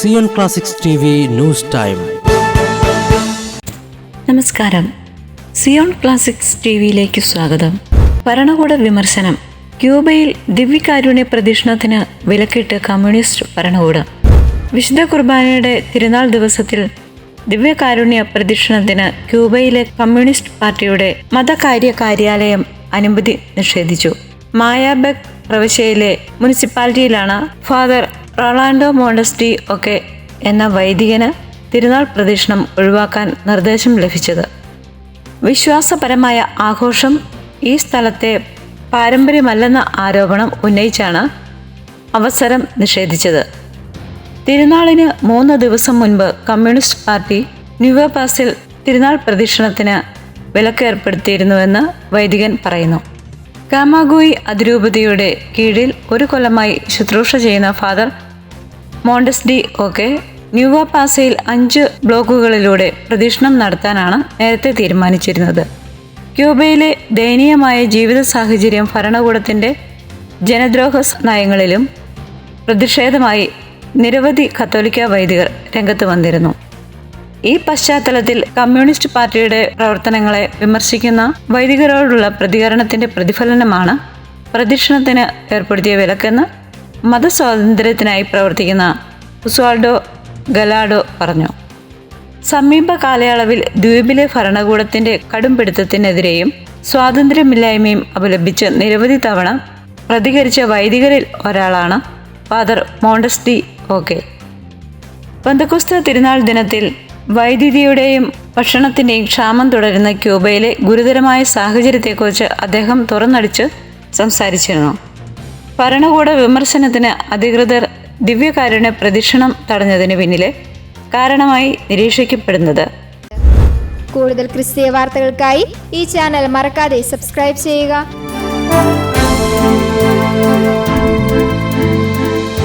Zion classics news time നമസ്കാരം. Zion classics T വിയിലേക്ക് സ്വാഗതം. ഭരണകൂട വിമർശനം. ക്യൂബയിൽ ദിവ്യകാരുണ്യ പ്രദക്ഷിണത്തിന് വിലക്കിട്ട് കമ്മ്യൂണിസ്റ്റ് ഭരണകൂടം. വിശുദ്ധ കുർബാനയുടെ തിരുനാൾ ദിവസത്തിൽ ദിവ്യകാരുണ്യ പ്രദക്ഷിണത്തിന് ക്യൂബയിലെ കമ്മ്യൂണിസ്റ്റ് പാർട്ടിയുടെ മതകാര്യ കാര്യാലയം അനുമതി നിഷേധിച്ചു. മായാബെക് പ്രവിശ്യയിലെ മുനിസിപ്പാലിറ്റിയിലാണ് ഫാദർ റൊളാൻഡോ മോണ്ടസ്റ്റി ഒക്കെ എന്ന വൈദികന് തിരുനാൾ പ്രദക്ഷിണം ഒഴിവാക്കാൻ നിർദ്ദേശം ലഭിച്ചത്. വിശ്വാസപരമായ ആഘോഷം ഈ സ്ഥലത്തെ പാരമ്പര്യമല്ലെന്ന ആരോപണം ഉന്നയിച്ചാണ് അവസരം നിഷേധിച്ചത്. തിരുനാളിന് മൂന്ന് ദിവസം മുൻപ് കമ്മ്യൂണിസ്റ്റ് പാർട്ടി ന്യൂവേപാസിൽ തിരുനാൾ പ്രദക്ഷിണത്തിന് വിലക്ക് ഏർപ്പെടുത്തിയിരുന്നുവെന്ന് വൈദികൻ പറയുന്നു. കാമാഗോയി അതിരൂപതയുടെ കീഴിൽ ഒരു കൊല്ലമായി ശുശ്രൂഷ ചെയ്യുന്ന ഫാദർ മോണ്ടസ് ഡി ഒക്കെ ന്യൂവപാസയിൽ അഞ്ച് ബ്ലോക്കുകളിലൂടെ പ്രദക്ഷിണം നടത്താനാണ് നേരത്തെ തീരുമാനിച്ചിരുന്നത്. ക്യൂബയിലെ ദയനീയമായ ജീവിത സാഹചര്യം ഭരണകൂടത്തിന്റെ ജനദ്രോഹ നയങ്ങളിലും പ്രതിഷേധമായി നിരവധി കത്തോലിക്ക വൈദികർ രംഗത്ത് വന്നിരുന്നു. ഈ പശ്ചാത്തലത്തിൽ കമ്മ്യൂണിസ്റ്റ് പാർട്ടിയുടെ പ്രവർത്തനങ്ങളെ വിമർശിക്കുന്ന വൈദികരോടുള്ള പ്രതികരണത്തിന്റെ പ്രതിഫലനമാണ് പ്രദക്ഷിണത്തിന് ഏർപ്പെടുത്തിയ വിലക്കെന്ന് മതസ്വാതന്ത്ര്യത്തിനായി പ്രവർത്തിക്കുന്ന ഉസ്വാൾഡോ ഗലാഡോ പറഞ്ഞു സമീപ കാലയളവിൽ ദ്വീപിലെ ഭരണകൂടത്തിന്റെ കടുംപിടുത്തത്തിനെതിരെയും സ്വാതന്ത്ര്യമില്ലായ്മയും അപലപിച്ച് നിരവധി തവണ പ്രതികരിച്ച വൈദികരിൽ ഒരാളാണ് ഫാദർ മോണ്ടസ്റ്റി ഓക്കെ പന്തക്കുസ്ത തിരുനാൾ ദിനത്തിൽ വൈദ്യുതിയുടെയും ഭക്ഷണത്തിന്റെയും ക്ഷാമം തുടരുന്ന ക്യൂബയിലെ ഗുരുതരമായ സാഹചര്യത്തെക്കുറിച്ച് അദ്ദേഹം തുറന്നടിച്ച് സംസാരിച്ചിരുന്നു. ഭരണകൂട വിമർശനത്തിന് അധികൃതർ ദിവ്യകാരുണ്യ പ്രദക്ഷിണം തടഞ്ഞതിന് പിന്നിലെ കാരണമായി നിരീക്ഷിക്കപ്പെടുന്നത്. കൂടുതൽ ക്രിസ്തീയ വാർത്തകൾക്കായി ഈ ചാനൽ മറക്കാതെ സബ്സ്ക്രൈബ് ചെയ്യുക.